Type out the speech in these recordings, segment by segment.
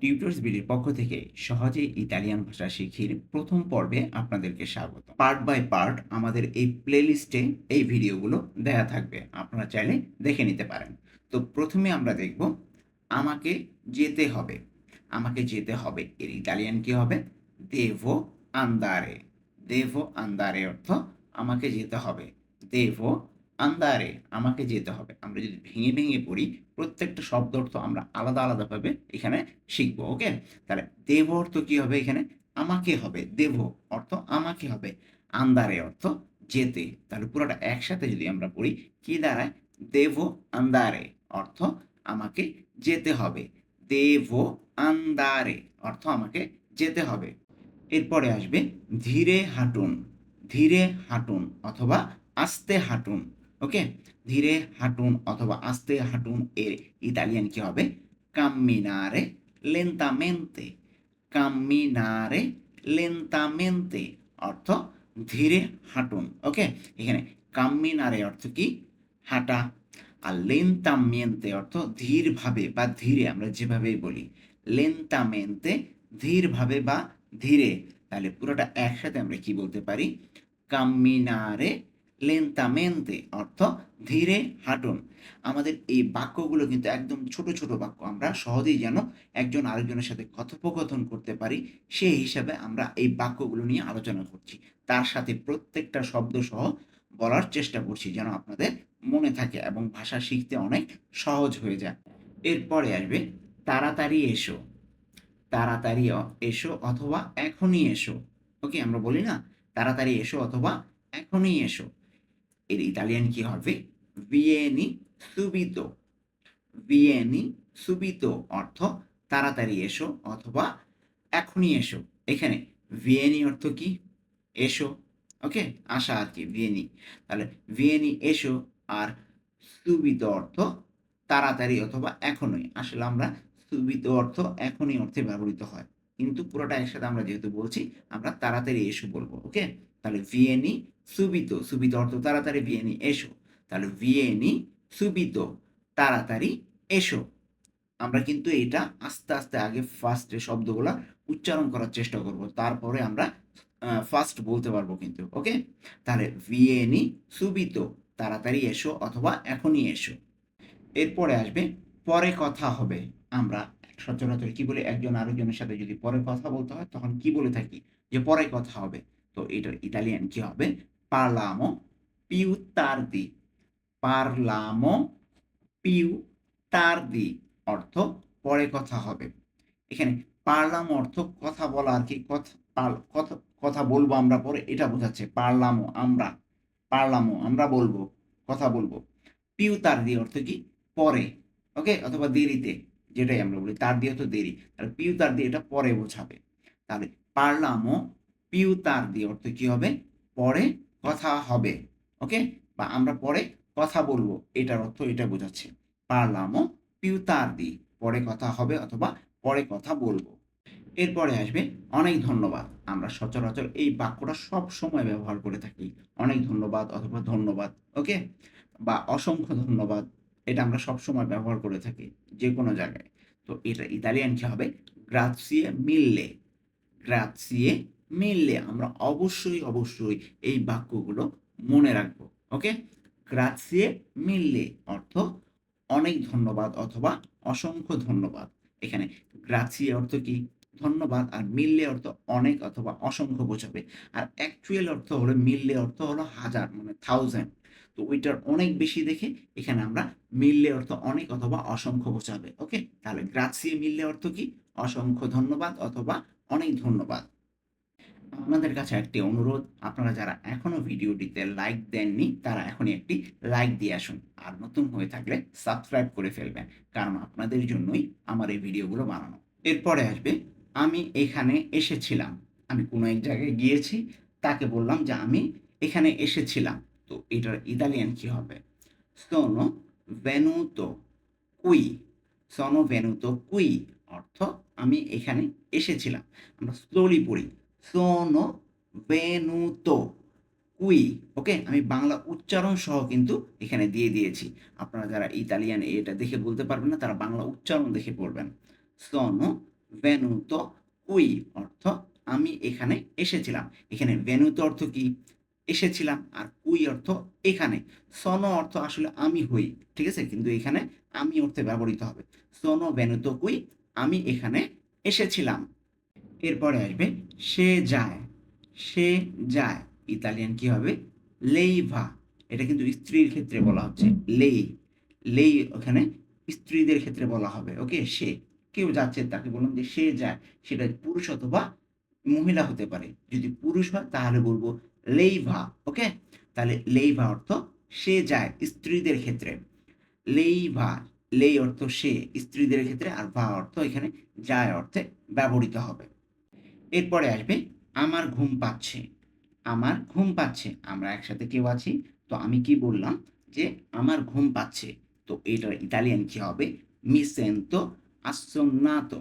Tutors বিডির পক্ষ থেকে সহজে ইতালিয়ান ভাষা শিখির প্রথম পর্বে আপনাদেরকে স্বাগত। পার্ট বাই পার্ট আমাদের এই প্লেলিস্টে এই ভিডিওগুলো দেয়া থাকবে। আপনারা চাইলে দেখে নিতে পারেন। তো প্রথমে আমরা দেখব, আমাকে যেতে হবে। আমাকে যেতে হবে এর ইতালিয়ান কি হবে? দেভো আন্দারে দেভো আন্দারে অর্থ আমাকে যেতে হবে। দেভো আন্দারে আমাকে যেতে হবে। আমরা যদি ভেঙে ভেঙে পড়ি, প্রত্যেকটা শব্দ অর্থ আমরা আলাদা আলাদাভাবে এখানে শিখব, ওকে? তাহলে দেব অর্থ কি হবে এখানে? আমাকে হবে। দেব অর্থ আমাকে হবে। আন্দারে অর্থ যেতে। তাহলে পুরোটা একসাথে যদি আমরা পড়ি, কি দাঁড়ায়? দেব আন্দারে অর্থ আমাকে যেতে হবে। দেব আন্দারে অর্থ আমাকে যেতে হবে। এরপরে আসবে ধীরে হাঁটুন। ধীরে হাঁটুন অথবা আস্তে হাঁটুন। ওকে ধীরে হাঁটুন অথবা আস্তে হাঁটুন এর ইতালিয়ান কি হবে? কাম্মিনারে লেন্তামেন্তে কাম্মিনারে লেন্তামেন্তে অর্থ ধীরে হাঁটুন। ওকে এখানে কাম্মিনারে অর্থ কি? হাঁটা। আর লেন্তামেন্তে অর্থ ধীরভাবে বা ধীরে আমরা যেভাবেই বলি। লেন্তামেন্তে ধীরভাবে বা ধীরে। তাহলে পুরোটা একসাথে আমরা কি বলতে পারি? কাম্মিনারে লেন্তামেন্তে অর্থ ধীরে হাঁটুন। আমাদের এই বাক্যগুলো কিন্তু একদম ছোট ছোট বাক্য। আমরা সহজেই যেন একজন আরেকজনের সাথে কথোপকথন করতে পারি সেই হিসাবে আমরা এই বাক্যগুলো নিয়ে আলোচনা করছি। তার সাথে প্রত্যেকটা শব্দ সহ বলার চেষ্টা করছি যেন আপনাদের মনে থাকে এবং ভাষা শিখতে অনেক সহজ হয়ে যায়। এরপরে আসবে, তাড়াতাড়ি এসো। তাড়াতাড়ি এসো অথবা এখনই এসো। ওকে, আমরা বলি না, তাড়াতাড়ি এসো অথবা এখনই এসো। এর ইতালিয়ান কি হবে? ভিয়েনি সুবিতো। ভিয়েনি সুবিতো অর্থ তাড়াতাড়ি এসো অথবা এখনই এসো। এখানে ভিয়েনি অর্থ কি? এসো। ওকে? আসা আর কি, ভিয়েনি। তাহলে ভিয়েনি এসো আর সুবিতো অর্থ তাড়াতাড়ি অথবা এখনই। আসলে আমরা সুবিতো অর্থ এখনই অর্থে ব্যবহৃত হয়। কিন্তু পুরোটা একসাথে আমরা যেহেতু বলছি, আমরা তাড়াতাড়ি এসো বলব, ওকে? তাহলে ভিয়েনি সুবিতো সুবিতো অর্থ তাড়াতাড়ি ভিয়েনি এসো। তাহলে ভিয়েনি সুবিতো, তাড়াতাড়ি এসো। আমরা কিন্তু এটা আস্তে আস্তে আগে ফার্স্টে শব্দগুলা উচ্চারণ করার চেষ্টা করব, তারপরে আমরা ফার্স্ট বলতে পারব কিন্তু ওকে তাহলে ভিয়েনি সুবিতো, তাড়াতাড়ি এসো অথবা এখনই এসো। এরপরে আসবে, পরে কথা হবে। আমরা সচরাচর কি বলে? একজন আরেকজনের সাথে যদি পরে কথা বলতে হয়, তখন কি বলে থাকি? যে পরে কথা হবে। তো এটার ইতালিয়ান কি হবে? পারলামো পিউ তার্দি পারলামো পিউ তার্দি অর্থ পরে কথা হবে। এখানে পারলাম অর্থ কথা বলা আর কি, কথা কথা বলব আমরা পরে, এটা বোঝাচ্ছে পারলামো আমরা পারলামো আমরা বলব, কথা বলব। পিউ তার্দি অর্থ কি? পরে, ওকে? অথবা দেরিতে, যেটাই আমরা বলি তার দিয়ে তো দেরি। তাহলে পিউ তার দিয়ে এটা পরে বোঝাবে। তাহলে পারলামও পিউ তার দিয়ে, অর্থ কি হবে? পরে কথা হবে ওকে বা আমরা পরে কথা বলব, এটার অর্থ এটা বোঝাচ্ছে। পারলামও পিউ তার দি পরে কথা হবে অথবা পরে কথা বলব। এরপরে আসবে, অনেক ধন্যবাদ। আমরা সচরাচর এই বাক্যটা সব সময় ব্যবহার করে থাকি। অনেক ধন্যবাদ অথবা ধন্যবাদ ওকে বা অসংখ্য ধন্যবাদ, এটা আমরা সব সময় ব্যবহার করে থাকি যে কোনো জায়গায়। তো এটা ইতালিয়ান কি হবে? গ্রাৎসিয়ে মিললে গ্রাৎসিয়ে মিললে আমরা অবশ্যই অবশ্যই এই বাক্যগুলো মনে রাখব ওকে গ্রাৎসিয়ে মিললে অর্থ অনেক ধন্যবাদ অথবা অসংখ্য ধন্যবাদ। এখানে গ্রাৎসিয়ে অর্থ কি? ধন্যবাদ আর মিললে অর্থ অনেক অথবা অসংখ্য বোঝাবে। আর অ্যাকচুয়াল অর্থ হলো মিললে অর্থ হলো হাজার মানে থাউজেন্ড তো ওইটার অনেক বেশি দেখে এখানে আমরা মিললে অর্থ অনেক অথবা অসংখ্য বোঝাবে ওকে তাহলে গ্রাৎসিয়ে মিললে অর্থ কি? অসংখ্য ধন্যবাদ অথবা অনেক ধন্যবাদ। আপনাদের কাছে একটি অনুরোধ, আপনারা যারা এখনও ভিডিওটিতে লাইক দেননি, তারা এখনই একটি লাইক দিয়ে আসুন। আর নতুন হয়ে থাকলে সাবস্ক্রাইব করে ফেলবেন, কারণ আপনাদের জন্যই আমার এই ভিডিওগুলো বানানো। এরপরে আসবে, আমি এখানে এসেছিলাম। আমি কোনো এক জায়গায় গিয়েছি, তাকে বললাম যে আমি এখানে এসেছিলাম। তো এটার ইতালিয়ান কি হবে? সোনো ভেনুতো কুই সোনো ভেনুতো কুই অর্থ আমি এখানে এসেছিলাম। আমরা স্লোলি পড়ি। সোনো ভেনুতো কুই ওকে আমি বাংলা উচ্চারণ সহ কিন্তু এখানে দিয়ে দিয়েছি। আপনারা যারা ইতালিয়ান, এটা দেখে বলতে পারবেন না, তারা বাংলা উচ্চারণ দেখে পড়বেন। সোনো ভেনুতো কুই অর্থ আমি এখানে এসেছিলাম। এখানে ভেনুতো অর্থ কি? এসেছিলাম, আর কুই অর্থ এখানে। সন অর্থ আসলে আমি হই, ঠিক আছে? কিন্তু এখানে আমি অর্থে ব্যবহৃত হবে। সনো ভেনুতো কুই আমি এখানে এসেছিলাম। এরপরে আসবে সে যায় সে যায়। ইতালিয়ান কি হবে? লেইভা এটা কিন্তু স্ত্রীর ক্ষেত্রে বলা হচ্ছে, লেই। লেই ওখানে স্ত্রীদের ক্ষেত্রে বলা হবে, ওকে? সে। কেউ যাচ্ছে, তাকে বললাম যে সে যায়। সেটা পুরুষ অথবা মহিলা হতে পারে। যদি পুরুষ হয়, তাহলে বলব লেইভা ওকে? তাহলে লেইভা অর্থ সে যায়, স্ত্রীদের ক্ষেত্রে। লেইভা লেই অর্থ সে, স্ত্রীদের ক্ষেত্রে। আর ভা অর্থ এখানে যায় অর্থে ব্যবহৃত হবে। এরপরে আসবে, আমার ঘুম পাচ্ছে। আমার ঘুম পাচ্ছে। আমরা একসাথে কেউ আছি, তো আমি কি বললাম যে, আমার ঘুম পাচ্ছে। তো এটার ইতালিয়ান কি হবে? মিসেন্তো আসন্নাতো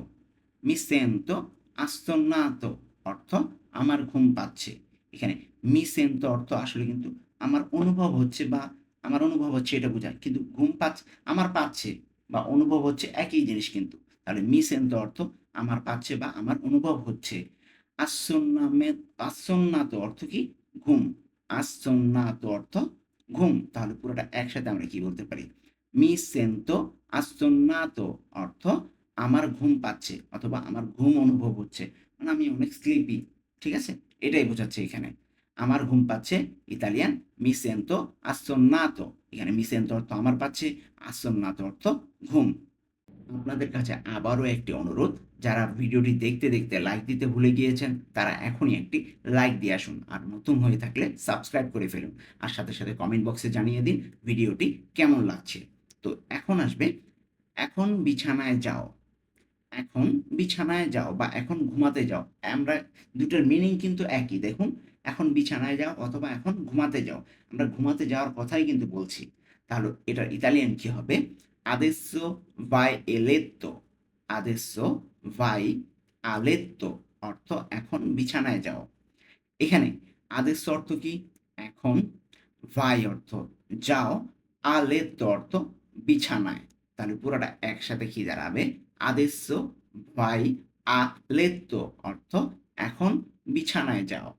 মিসেন্তো আসন্নাতো অর্থ, আমার ঘুম পাচ্ছে। এখানে মিসেন্তো অর্থ আসলে কিন্তু আমার অনুভব হচ্ছে বা আমার অনুভব হচ্ছে এটা বোঝায়। কিন্তু ঘুম পাচ্ছে, আমার পাচ্ছে বা অনুভব হচ্ছে একই জিনিস কিন্তু। তাহলে মিসেন্তো অর্থ, আমার পাচ্ছে বা আমার অনুভব হচ্ছে। আসন্নামে আসন্নাত অর্থ কি? ঘুম। আসন্নাত অর্থ ঘুম। তাহলে পুরোটা একসাথে আমরা কি বলতে পারি? মি সেন্তো আসন্নাত অর্থ আমার ঘুম পাচ্ছে অথবা আমার ঘুম অনুভব হচ্ছে। মানে আমি অনেক স্লিপি ঠিক আছে? এটাই বোঝাচ্ছে এখানে। আমার ঘুম পাচ্ছে, ইতালিয়ান, মি সেন্তো আসন্নাত এখানে মি সেন্তো অর্থ আমার পাচ্ছে আসন্নাত অর্থ ঘুম। আপনাদের কাছে আবারও একটি অনুরোধ, যারা ভিডিওটি দেখতে দেখতে লাইক দিতে ভুলে গিয়েছেন, তারা এখনই একটি লাইক দিয়ে আসুন। আর নতুন হয়ে থাকলে সাবস্ক্রাইব করে ফেলুন। আর সাথে সাথে কমেন্ট বক্সে জানিয়ে দিন ভিডিওটি কেমন লাগছে। তো এখন আসবে, এখন বিছানায় যাও। এখন বিছানায় যাও বা এখন ঘুমাতে যাও। আমরা দুটোর মিনিং কিন্তু একই। দেখুন, এখন বিছানায় যাও অথবা এখন ঘুমাতে যাও। আমরা ঘুমাতে যাওয়ার কথাই কিন্তু বলছি। তাহলে এটার ইতালিয়ান কি হবে? Adesso vai e letto adesso vai a letto অর্থ এখন বিছানায় যাও। এখানে আদেশ অর্থ কি? এখন ভাই অর্থ যাও আলেত্ত অর্থ বিছানায়। তাহলে পুরোটা একসাথে কি দাঁড়াবে? আদেশ ভাই আলেত্ত অর্থ এখন বিছানায় যাও।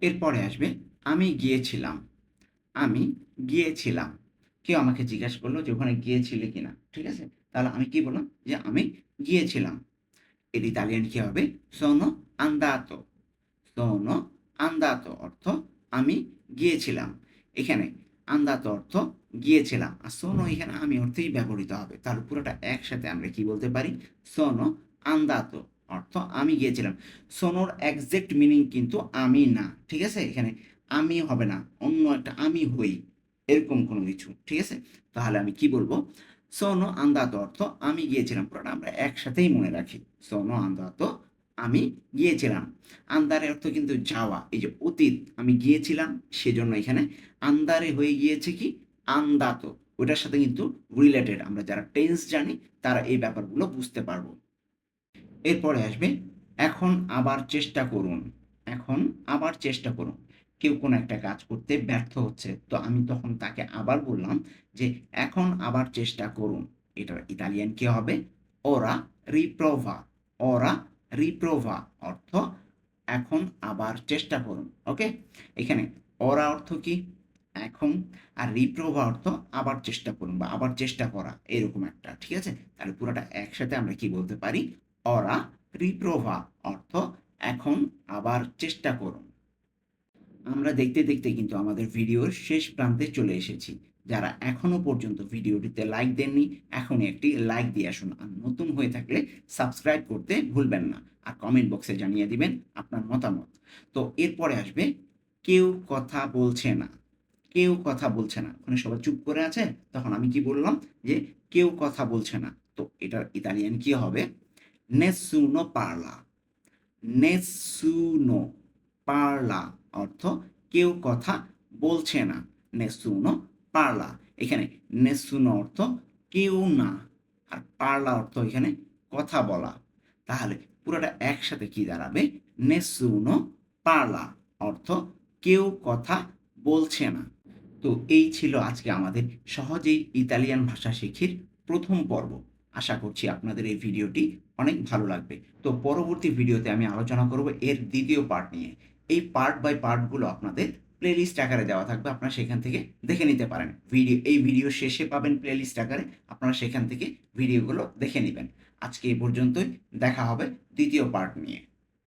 এরপরে আসবে, আমি গিয়েছিলাম। আমি গিয়েছিলাম। কেউ আমাকে জিজ্ঞাসা করল যে, ওখানে গিয়েছিলে কিনা ঠিক আছে? তাহলে আমি কি বললাম? যে, আমি গিয়েছিলাম। এর ইতালিয়ান কি হবে? সোনো আন্দাতো সোনো আন্দাতো অর্থ আমি গিয়েছিলাম। এখানে আন্দাতো অর্থ গিয়েছিলাম। আর সোনো এখানে আমি অর্থেই ব্যবহৃত হবে। তাহলে পুরোটা একসাথে আমরা কি বলতে পারি? সোনো আন্দাতো অর্থ আমি গিয়েছিলাম। সোনোর একজ্যাক্ট মিনিং কিন্তু আমি না। ঠিক আছে? এখানে আমি হবে না। অন্য একটা আমি হই। এরকম কোনো কিছু, ঠিক আছে? তাহলে আমি কি বলব? সোনো আন্দাত অর্থ আমি গিয়েছিলাম, পুরোটা আমরা একসাথেই মনে রাখি। সোনো আন্দাত আমি গিয়েছিলাম। আন্দারে অর্থ কিন্তু যাওয়া, এই যে অতীত, আমি গিয়েছিলাম সেজন্য এখানে। আন্দারে হয়ে গিয়েছে কি? আন্দাত ওটার সাথে কিন্তু রিলেটেড আমরা যারা টেন্স জানি, তারা এই ব্যাপারগুলো বুঝতে পারব। এরপরে আসবে, এখন আবার চেষ্টা করুন, এখন আবার চেষ্টা করুন। কেউ কোনো একটা কাজ করতে ব্যর্থ হচ্ছে। তো আমি তখন তাকে আবার বললাম যে, এখন আবার চেষ্টা করুন। এটার ইতালিয়ান কি হবে? ওরা রিপ্রোভা। ওরা রিপ্রোভা অর্থ এখন আবার চেষ্টা করুন, ওকে? এখানে ওরা অর্থ কি? এখন। আর রিপ্রোভা অর্থ আবার চেষ্টা করুন বা আবার চেষ্টা করা, এরকম একটা, ঠিক আছে? তাহলে পুরোটা একসাথে আমরা কি বলতে পারি? ওরা রিপ্রোভা অর্থ এখন আবার চেষ্টা করুন। আমরা দেখতে দেখতে কিন্তু আমাদের ভিডিওর শেষ প্রান্তে চলে এসেছি। যারা এখনও পর্যন্ত ভিডিওটিতে লাইক দেননি, এখনই একটি লাইক দিয়ে আসুন। আর নতুন হয়ে থাকলে সাবস্ক্রাইব করতে ভুলবেন না। আর কমেন্ট বক্সে জানিয়ে দিবেন আপনার মতামত। তো এরপরে আসবে, কেউ কথা বলছে না। কেউ কথা বলছে না। ওখানে সবাই চুপ করে আছে? তখন আমি কি বললাম যে, কেউ কথা বলছে না। তো এটার ইতালিয়ান কি হবে? নেসুনো পারলা নেসুনো পারলা অর্থ কেউ কথা বলছে না। নেসুনো পারলা। এখানে নেসুনো অর্থ কেউ না। আর পারলা অর্থ এখানে কথা বলা। তাহলে পুরোটা একসাথে কি দাঁড়াবে? নেসুনো পারলা অর্থ কেউ কথা বলছে না। তো এই ছিল আজকে আমাদের সহজেই ইতালিয়ান ভাষা শিখির প্রথম পর্ব। আশা করছি আপনাদের এই ভিডিওটি অনেক ভালো লাগবে। তো পরবর্তী ভিডিওতে আমি আলোচনা করব এর দ্বিতীয় পার্ট নিয়ে। এই পার্ট বাই পার্টগুলো আপনাদের প্লেলিস্ট আকারে দেওয়া থাকবে, আপনারা সেখান থেকে দেখে নিতে পারেন। ভিডিও, এই ভিডিও শেষে পাবেন প্লেলিস্ট আকারে, আপনারা সেখান থেকে ভিডিওগুলো দেখে নেবেন। আজকে এই পর্যন্তই, দেখা হবে দ্বিতীয় পার্ট নিয়ে।